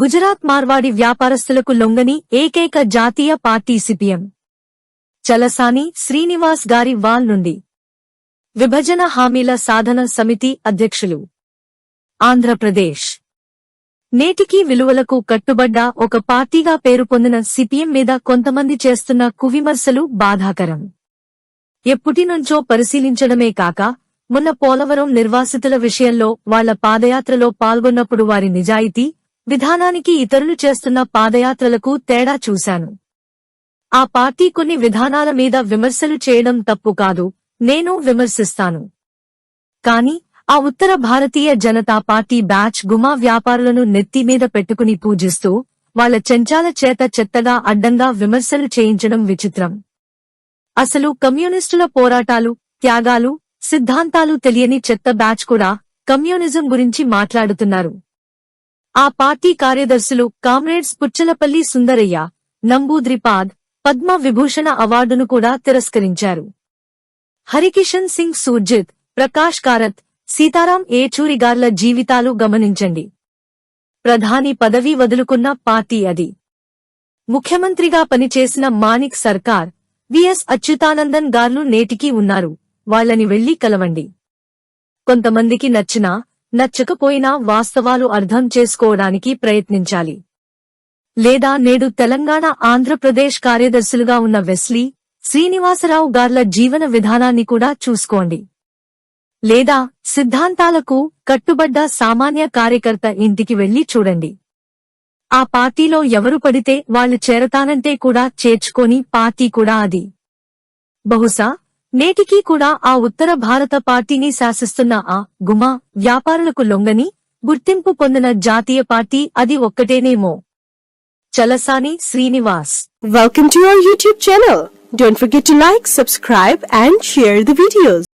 గుజరాత్ మార్వాడి వ్యాపారస్తులకు లొంగని ఏకైక జాతీయ పార్టీ సిపిఎం. చలసాని శ్రీనివాస్ గారి వాల్ నుండి. విభజన హామీల సాధన సమితి అధ్యక్షులు. ఆంధ్రప్రదేశ్. నేటికీ విలువలకు కట్టుబడ్డ ఒక పార్టీగా పేరు పొందిన సిపిఎం మీద కొంతమంది చేస్తున్న కువిమర్శలు బాధాకరం. ఎప్పటినుంచో పరిశీలించడమే కాక మొన్న పోలవరం నిర్వాసితుల విషయంలో వాళ్ళ పాదయాత్రలో పాల్గొన్నప్పుడు వారి నిజాయితీ విధానానికి ఇతరులు చేస్తున్న పాదయాత్రలకు తేడా చూశాను. ఆ పార్టీ కొన్ని విధానాల మీద విమర్శలు చేయడం తప్పు కాదు నేను విమర్శిస్తాను. కాని ఆ ఉత్తర భారతీయ జనతా పార్టీ బ్యాచ్ గుమా వ్యాపారులను నెత్తి మీద పెట్టుకుని పూజిస్తూ వాళ్ళ చెంచాల చేత చెత్తగా అడ్డంగా విమర్శలు చేయించడం విచిత్రం. అసలు కమ్యూనిస్టుల పోరాటాలు త్యాగాలు సిద్ధాంతాలు తెలియని చెత్త బ్యాచ్ కూడా కమ్యూనిజం గురించి మాట్లాడుతున్నారు. ఆ పార్టీ కార్యదర్శులు కామ్రేడ్స్ పుచ్చలపల్లి సుందరయ్య నంబూద్రిపాద్ పద్మ విభూషణ అవార్డును కూడా తిరస్కరించారు. హరికిషన్ సింగ్ సూర్జిత్ ప్రకాష్ కారత్ సీతారాం ఏచూరిగార్ల జీవితాలు గమనించండి. ప్రధాని పదవి వదులుకున్న పార్టీ అది. ముఖ్యమంత్రిగా పనిచేసిన మానిక్ సర్కార్ విఎస్ అచ్యుతానందన్ గార్లు నేటికీ ఉన్నారు వాళ్ళని వెళ్ళి కలవండి. కొంతమందికి నచ్చినా నచ్చకపోయినా వాస్తవాలు అర్థం చేసుకోవడానికి ప్రయత్నించాలి. లేదా నేడు తెలంగాణ ఆంధ్రప్రదేశ్ కార్యదర్శులుగా ఉన్న వెస్లీ శ్రీనివాసరావు గార్ల జీవన విధానాన్ని కూడా చూసుకోండి. లేదా సిద్ధాంతాలకు కట్టుబడ్డ సామాన్య కార్యకర్త ఇంటికి వెళ్ళి చూడండి. ఆ పార్టీలో ఎవరు పడితే వాళ్ళు చేరతానంటే కూడా చేర్చుకొని పార్టీ కూడా అది. బహుశా నేటికీ కూడా ఆ ఉత్తర భారత పార్టీని శాసిస్తున్న ఆ గుమా వ్యాపారులకు లొంగని గుర్తింపు పొందిన జాతీయ పార్టీ అది ఒక్కటేనేమో. Chalasani Srinivas. Welcome to YouTube channel don't forget to like subscribe and share the videos